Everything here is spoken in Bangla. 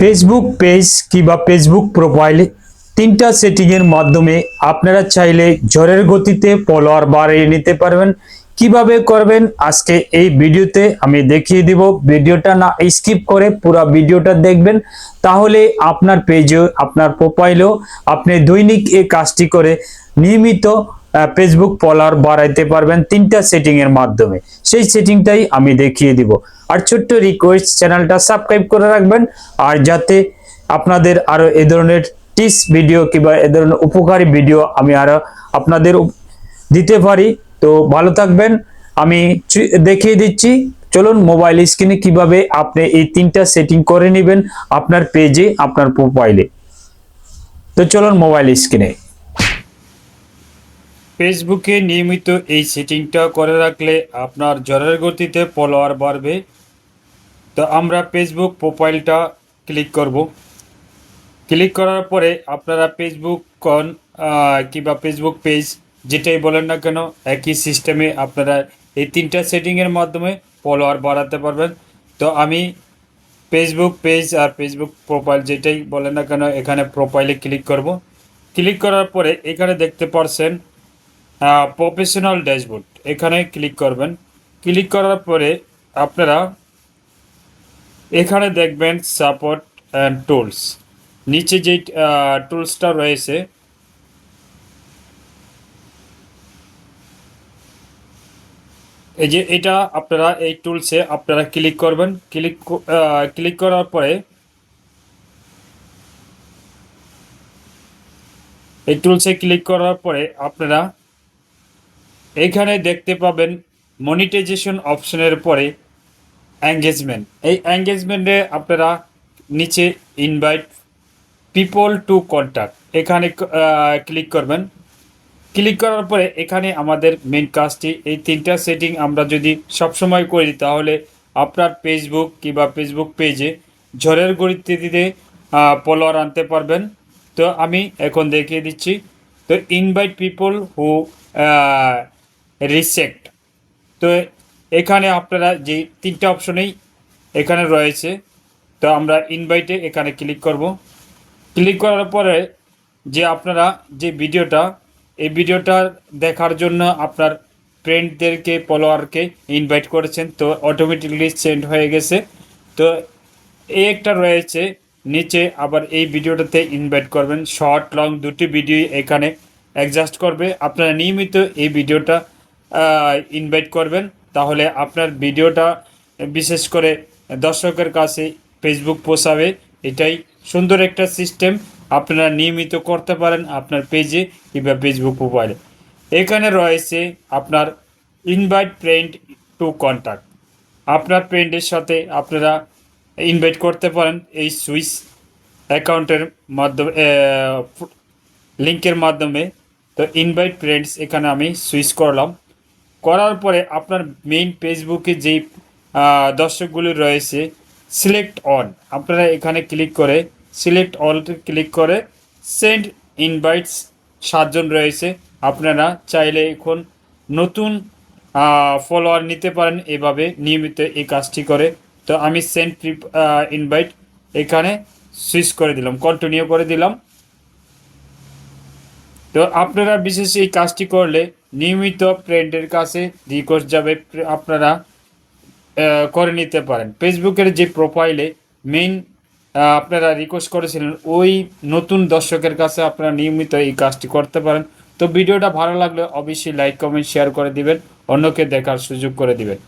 ফেসবুক পেজ কিংবা ফেসবুক প্রোফাইল তিনটা সেটিংয়ের মাধ্যমে আপনারা চাইলে ঝড়ের গতিতে ফলোয়ার বাড়িয়ে নিতে পারবেন। কীভাবে করবেন? আজকে এই ভিডিওতে আমি দেখিয়ে দিব। ভিডিওটা না স্কিপ করে পুরো ভিডিওটা দেখবেন। তাহলে আপনার পেজে আপনার প্রোফাইলেও আপনি দৈনিক এই কাজটি করে নিয়মিত ফেসবুক ফলোয়ার বাড়াইতে পারবেন তিনটা সেটিং এর মাধ্যমে। সেই সেটিংটাই আমি দেখিয়ে দিব। আর ছোট্ট রিকোয়েস্ট চ্যানেলটা সাবস্ক্রাইব করে রাখবেন। আর যাতে আপনাদের আরও এ ধরনের টিপস ভিডিও কিংবা এ ধরনের উপকারী ভিডিও আমি আরও আপনাদের দিতে পারি। তো ভালো থাকবেন। আমি দেখিয়ে দিচ্ছি। চলুন মোবাইল স্ক্রিনে কীভাবে আপনি এই তিনটা সেটিং করে নেবেন আপনার পেজে আপনার প্রোফাইলে তো চলুন মোবাইল স্ক্রিনে ফেসবুকে নিয়মিত এই সেটিংটা করে রাখলে আপনার জ্বরের গতিতে ফলোয়ার বাড়বে। তো আমরা ফেসবুক প্রোফাইলটা ক্লিক করব। ক্লিক করার পরে আপনারা ফেসবুক কন কিংবা ফেসবুক পেজ যেটাই বলেন না কেন, একই সিস্টেমে আপনারা এই তিনটা সেটিংয়ের মাধ্যমে ফলোয়ার বাড়াতে পারবেন। তো আমি ফেসবুক পেজ আর ফেসবুক প্রোফাইল যেটাই বলেন না কেন, এখানে প্রোফাইলে ক্লিক করব। ক্লিক করার পরে এখানে দেখতে পারছেন প্রফেশনাল ড্যাশবোর্ড এখানে ক্লিক করবেন। ক্লিক করার পরে আপনারা এখানে দেখবেন সাপোর্ট অ্যান্ড টুলস নিচে যে টুলসটা রয়েছে, এই যে এটা আপনারা এই টুলসে আপনারা ক্লিক করবেন। ক্লিক ক্লিক করার পরে এই টুলসে ক্লিক করার পরে আপনারা এখানে দেখতে পাবেন মনিটাইজেশন অপশনের পরে অ্যাঙ্গেজমেন্ট এই অ্যাঙ্গেজমেন্টে আপনারা নিচে ইনভাইট পিপল টু কন্ট্যাক্ট এখানে ক্লিক করবেন। ক্লিক করার পরে এখানে আমাদের মেন কাজটি, এই তিনটা সেটিং আমরা যদি সবসময় করি, তাহলে আপনার ফেসবুক কিংবা ফেসবুক পেজে ঝড়ের গতিতে ফলোয়ার আনতে পারবেন। তো আমি এখন দেখিয়ে দিচ্ছি। তো ইনভাইট পিপল হু রিসেক্ট তো এখানে আপনারা যে তিনটা অপশনেই এখানে রয়েছে, তো আমরা ইনভাইটে এখানে ক্লিক করব। ক্লিক করার পরে যে আপনারা যে ভিডিওটা, এই ভিডিওটা দেখার জন্য আপনার ফ্রেন্ডদেরকে ফলোয়ারকে ইনভাইট করেছেন, তো অটোমেটিকলি সেন্ড হয়ে গেছে। তো এই একটা রয়েছে, নিচে আবার এই ভিডিওটাতে ইনভাইট করবেন। শর্ট লং দুটি ভিডিও এখানে অ্যাডজাস্ট করবে। আপনারা নিয়মিত এই ভিডিওটা ইনভাইট করবেন। তাহলে আপনার ভিডিওটা বিশেষ করে দর্শকের কাছে ফেসবুক পোষাবে। এটাই সুন্দর একটা সিস্টেম আপনারা নিয়মিত করতে পারেন আপনার পেজে কিংবা ফেসবুক প্রোফাইলে এখানে রয়েছে আপনার ইনভাইট ফ্রেন্ড টু কন্ট্যাক্ট আপনার ফ্রেন্ডের সাথে আপনারা ইনভাইট করতে পারেন এই সুইচ অ্যাকাউন্টের মাধ্যমে লিঙ্কের মাধ্যমে। তো ইনভাইট ফ্রেন্ডস এখানে আমি সুইচ করলাম। করার পরে আপনার মেইন ফেসবুকে যেই দর্শকগুলি রয়েছে সিলেক্ট অন আপনারা এখানে ক্লিক করে সিলেক্ট অল ক্লিক করে সেন্ড ইনভাইটস সাতজন রয়েছে, আপনারা চাইলে এখন নতুন ফলোয়ার নিতে পারেন এভাবে, নিয়মিত এই কাজটি করে। তো আমি সেন্ড ইনভাইট এখানে সুইচ করে দিলাম কন্টিনিউ করে দিলাম। তো আপনারা বিশেষ এই কাজটি করলে নিয়মিত ফ্রেন্ডের কাছে রিকোয়েস্ট যাবে, আপনারা করে নিতে পারেন। ফেসবুকের যে প্রোফাইলে মেইন আপনারা রিকোয়েস্ট করেছিলেন, ওই নতুন দর্শকের কাছে আপনারা নিয়মিত এই কাজটি করতে পারেন। তো ভিডিওটা ভালো লাগলে অবশ্যই লাইক কমেন্ট শেয়ার করে দিবেন। অন্যকে দেখার সুযোগ করে দিবেন।